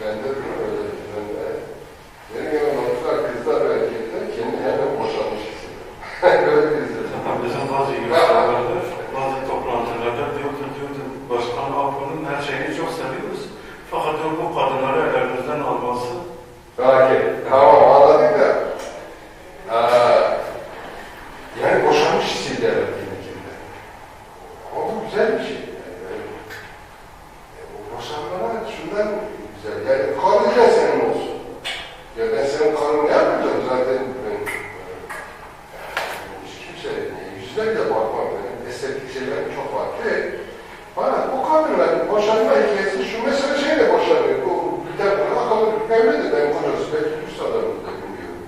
ben de değil mi öyle ben de. Benim şundan güzel. Yani karın senin olsun. Ya ben senin karını ne yapacağım zaten ben e, hiç kimse yüzüne bile bakmam. Benim estetik şeylerim çok farklı. Bana bu kadınların boşanma hikayesi şu mesela şeyle boşanıyor. Bu bir de akıllı bir evlidir benim kocası. Belki üst adamı da bilmiyorum.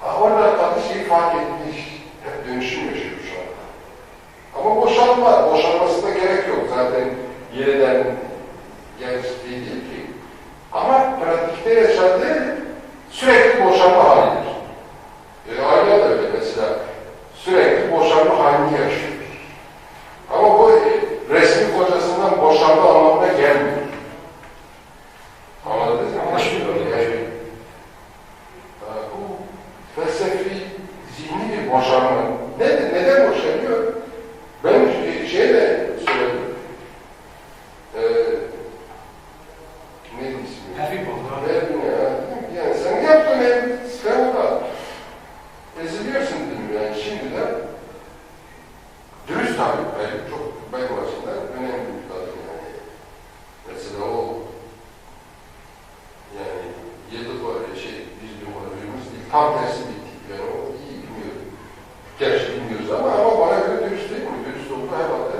Ha orada kadın şeyi fark etmiş. Hep dönüşüm yaşıyor şu anda. Ama boşanma, boşanmasına gerek yok. Zaten yeniden genç değil ki. Ama pratikte yaşadığı sürekli boşanma halidir. E, aile de öyle mesela. Sürekli boşanma halini yaşıyor. Ama bu resmi kocasından boşanma anlamına gelmiyor. Anladınız mı? Anlaşılıyor. Yani, e, bu felsefi, zihni bir boşanma. Ne, neden boşanıyor? Ben şeyle söyledim. E, neydi ismi? hafif oldu. Verdin ya. Yani sen yaptın ev, sen orada. Eziliyorsun dedim yani şimdi de. Dürüst abi, benim çok benim açımdan önemli bir kadın yani. Mesela o yani yedi numara şey, bir numara büyümüz değil, tam tersi bir tip yani o iyi bilmiyorum. Gerçi bilmiyoruz ama ama bana göre dürüst değil mi? Dürüst olduğu herhalde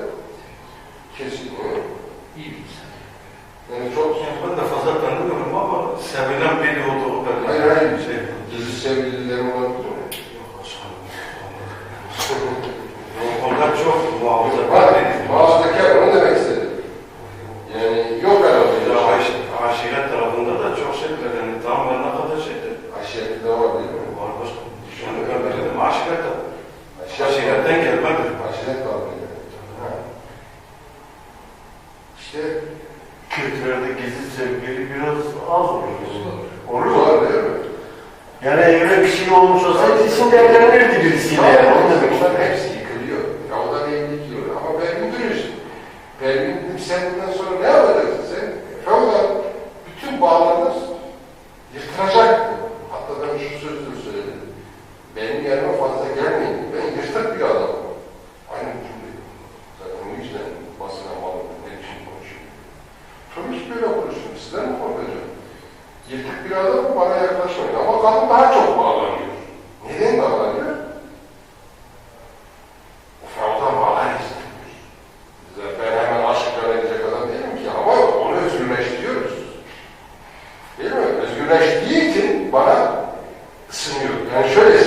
kesin. İyi bir insan. Yani çok Yani ben de fazla tanımıyorum ama sevilen biri olduğu belli. Hayır, hayır. Şey, gizli sevgililerim olabilir mi? yok başkanım. Onlar çok muhafazakar Var, biri. muhafazakar onu demek istedim. Yani yok herhalde. Ya Ya, aş- aşiret tarafında da çok şeyler yani tam ben ne kadar şeydir. Aşiretli de var değil mi? Var başkanım. Şu anda ben bildim. Aşiret de. Aşiret Aşiretten gelmedir. Aşiret var değil mi? Ha. İşte Kültürlerde gizli sevgili biraz az oluyor. Olur mu? var değil mi? Yani evde bir şey olmuş olsaydı isim evlenirdi birisiyle yani. Onu demek istedim. hepsi yıkılıyor. Ya o da evlilik yiyor. Ama Pervin dürüst. Pervin sen bundan sonra ne yapacaksın sen? Feodal bütün bağlarını yırtacak. Hatta ben şu sözü söyledim. Benim yanıma fazla gelmeyin. Ben yırtık bir adamım. Neden davranıyor? Ufaktan bağlar istemiyor. Zafer hemen aşk verecek adam değilim ki ama onu özgürleştiriyoruz. Değil mi? Özgürleştiği için bana ısınıyor. Yani şöyle